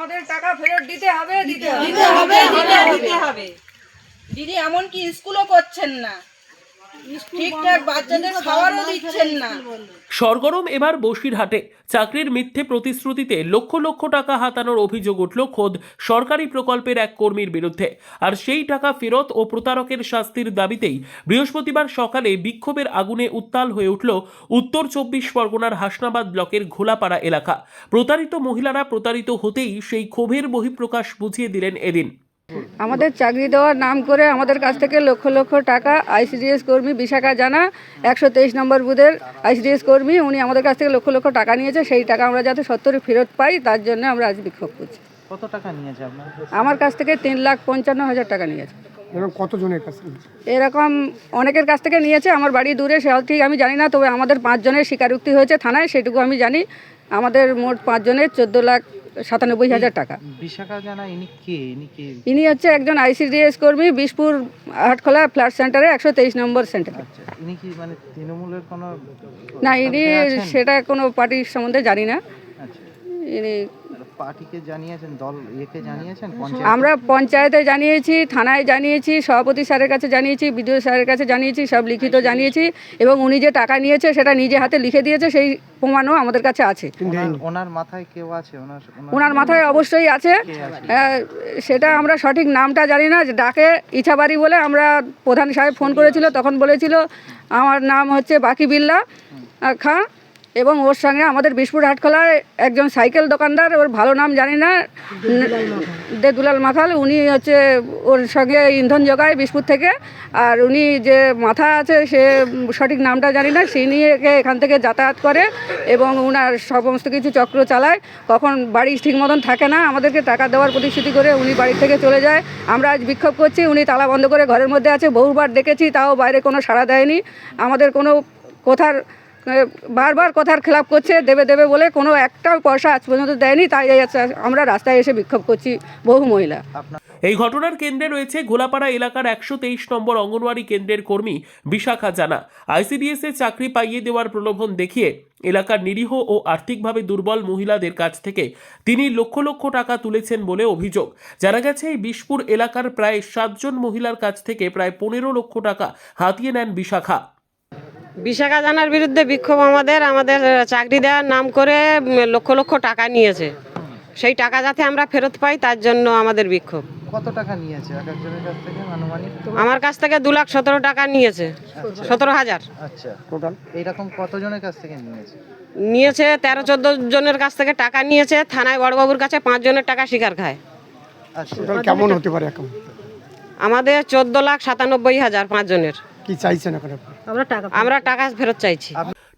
আমাদের টাকা ফেরত দিতে হবে দিতে হবে। দিতে হবে। দিদি এমনকি স্কুলও করছেন না। ঠিকঠাক বাচ্চাদের খাওয়ারও দিচ্ছেন না। সরগরম এবার বসিরহাটে। চাকরির মিথ্যে প্রতিশ্রুতিতে লক্ষ লক্ষ টাকা হাতানোর অভিযোগ উঠল খোদ সরকারি প্রকল্পের এক কর্মীর বিরুদ্ধে। আর সেই টাকা ফেরত ও প্রতারকের শাস্তির দাবিতেই বৃহস্পতিবার সকালে বিক্ষোভের আগুনে উত্তাল হয়ে উঠল উত্তর চব্বিশ পরগনার হাসনাবাদ ব্লকের ঘোলাপাড়া এলাকা। প্রতারিত মহিলারা প্রতারিত হতেই সেই ক্ষোভের বহিঃপ্রকাশ বুঝিয়ে দিলেন এদিন। আমাদের চাকরি দেওয়ার নাম করে আমাদের কাছ থেকে লক্ষ লক্ষ টাকা আইসিডিএস কর্মী বিশাখা জানা একশো তেইশ নম্বর বুথের আইসিডিএস কর্মী উনি আমাদের কাছ থেকে লক্ষ লক্ষ টাকা নিয়েছে সেই টাকা আমরা যাতে সত্তরে ফেরত পাই তার জন্য আমরা আজ বিক্ষোভ করছি। কত টাকা নিয়েছে আপনার আমার কাছ থেকে তিন লাখ পঞ্চান্ন হাজার টাকা নিয়েছে। এরকম কতজনের কাছে এরকম অনেকের কাছ থেকে নিয়েছে আমার বাড়ি দূরে সে ঠিক আমি জানি না তবে আমাদের পাঁচজনের স্বীকারোক্তি হয়েছে থানায় সেটুকু আমি জানি। আমাদের মোট পাঁচজনের চোদ্দ লাখ সাতানব্বই হাজার টাকা। বিশাখা জানা ইনি কে? ইনি কে? ইনি হচ্ছে একজন আইসিডিএস কর্মী বিশপুর হাটখোলা ফ্ল্যাট সেন্টারে একশো তেইশ নম্বর সেন্টারে। আচ্ছা ইনি কি মানে তৃণমূলের কোনো না ইনি সেটা কোনো পার্টির সম্বন্ধে জানি না। আচ্ছা। ইনি পার্টিকে জানিয়েছেন দল ইয়েকে জানিয়েছেন আমরা পঞ্চায়েতে জানিয়েছি থানায় জানিয়েছি সভাপতি স্যারের কাছে জানিয়েছি বিডিও স্যারের কাছে জানিয়েছি সব লিখিত জানিয়েছি এবং উনি যে টাকা নিয়েছে সেটা নিজে হাতে লিখে দিয়েছে সেই প্রমাণও আমাদের কাছে আছে। ওনার মাথায় কেউ আছে? ওনার ওনার মাথায় অবশ্যই আছে। সেটা আমরা সঠিক নামটা জানি না যে ডাকে ইছাবাড়ি বলে আমরা প্রধান সাহেব ফোন করেছিল তখন বলেছিল আমার নাম হচ্ছে বাকি বিল্লা খাঁ। এবং ওর সঙ্গে আমাদের বিশপুর হাটখোলায় একজন সাইকেল দোকানদার, ওর ভালো নাম জানি না, দে দুলাল মাখাল উনি হচ্ছে ওর সঙ্গে ইন্ধন যোগায় বিশপুর থেকে, আর উনি যে মাথা আছে সে সঠিক নামটা জানি না, সে নিয়ে এখান থেকে যাতায়াত করে এবং ওনার সমস্ত কিছু চক্র চালায়। কখন বাড়ি ঠিক মতন থাকে না, আমাদেরকে টাকা দেওয়ার প্রতিশ্রুতি করে উনি বাড়ি থেকে চলে যায়। আমরা আজ বিক্ষোভ করছি, উনি তালা বন্ধ করে ঘরের মধ্যে আছে, বহুবার ডেকেছি তাও বাইরে কোনো সাড়া দেয়নি। আমাদের কোনো কথার বারবার কথার খেলাপ করছে, দেবে দেবে বলে কোনো একটাও পয়সা আজ পর্যন্ত দেয়নি, তাই আমরা রাস্তায় এসে বিক্ষোভ করছি বহু মহিলা। এই ঘটনার কেন্দ্রে রয়েছে ঘোলাপাড়া এলাকার একশো তেইশ নম্বর অঙ্গনওয়াড়ি কেন্দ্রের কর্মী বিশাখা জানা। আইসিডিএস এ চাকরি পাইয়ে দেওয়ার প্রলোভন দেখিয়ে এলাকার নিরীহ ও আর্থিকভাবে দুর্বল মহিলাদের কাছ থেকে তিনি লক্ষ লক্ষ টাকা তুলেছেন বলে অভিযোগ। জানা গেছে, এই বিশপুর এলাকার প্রায় সাতজন মহিলার কাছ থেকে প্রায় পনেরো লক্ষ টাকা হাতিয়ে নেন বিশাখা। বিশাখা জানার বিরুদ্ধে বিক্ষোভ আমাদের আমাদের চাকরি দেওয়ার নাম করে লক্ষ লক্ষ টাকা নিয়েছে। সেই টাকা যাতে আমরা ফেরত পাই তার জন্য আমাদের বিক্ষোভ। কত টাকা নিয়েছে? এক একজনের কাছ থেকে আনুমানিক আমার কাছ থেকে দু লাখ সতেরো টাকা নিয়েছে। সতেরো হাজার। আচ্ছা। টোটাল এইরকম কতজনের কাছ থেকে নিয়েছে? নিয়েছে তেরো চোদ্দ জনের কাছ থেকে টাকা নিয়েছে। থানায় বড়বাবুর কাছে পাঁচ জনের টাকা স্বীকার খায়। আচ্ছা। কেমন হতে পারে এখন? আমাদের চোদ্দ লাখ সাতানব্বই হাজার পাঁচ জনের। কি চাইছেন এখন আপনি? আমরা টাকা ফেরত চাইছি।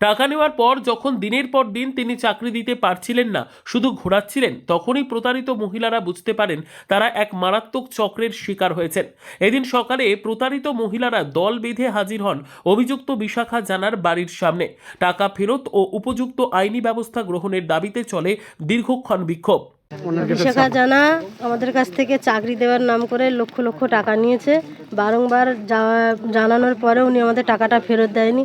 টাকা নেওয়ার পর যখন দিনের পর দিন তিনি চাকরি দিতে পারছিলেন না শুধু ঘোরাচ্ছিলেন তখনই প্রতারিত মহিলারা বুঝতে পারেন তারা এক মারাত্মক চক্রের শিকার হয়েছেন। এদিন সকালে প্রতারিত মহিলারা দল বেঁধে হাজির হন অভিযুক্ত বিশাখা জানার বাড়ির সামনে। টাকা ফেরত ও উপযুক্ত আইনি ব্যবস্থা গ্রহণের দাবিতে চলে দীর্ঘক্ষণ বিক্ষোভ। বিশাখা জানা আমাদের কাছ থেকে চাকরি দেওয়ার নাম করে লক্ষ লক্ষ টাকা নিয়েছে। বারংবার যাওয়া জানানোর পরে উনি আমাদের টাকাটা ফেরত দেয়নি।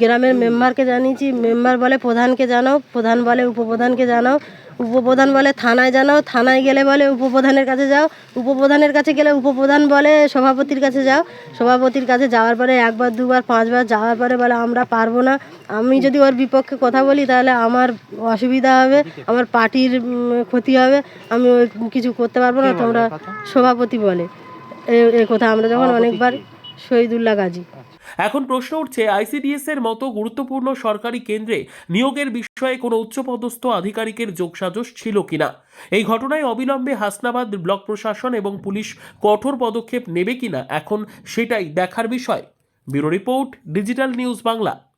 গ্রামের মেম্বারকে জানিয়েছি মেম্বার বলে প্রধানকে জানাও প্রধান বলে উপপ্রধানকে জানাও। উপপ্রধান বলে থানায় জানাও থানায় গেলে বলে উপপ্রধানের কাছে যাও উপপ্রধানের কাছে গেলে উপপ্রধান বলে সভাপতির কাছে যাও। সভাপতির কাছে যাওয়ার পরে একবার দুবার পাঁচবার যাওয়ার পরে বলে আমরা পারব না। আমি যদি ওর বিপক্ষে কথা বলি তাহলে আমার অসুবিধা হবে আমার পার্টির ক্ষতি হবে। আমি ওই কিছু করতে পারব না। তোমরা সভাপতি বলে। এ- এ কথা আমরা যখন অনেকবার শহীদুল্লাহ গাজী। এখন প্রশ্ন উঠছে, আইসিডিএস এর মতো গুরুত্বপূর্ণ সরকারি কেন্দ্রে নিয়োগের বিষয়ে কোনো উচ্চপদস্থ আধিকারিকের যোগসাজশ ছিল কিনা? এই ঘটনায় অবিলম্বে হাসনাবাদ ব্লক প্রশাসন এবং পুলিশ কঠোর পদক্ষেপ নেবে কিনা? এখন সেটাই দেখার বিষয়। Bureau report, digital news Bangla.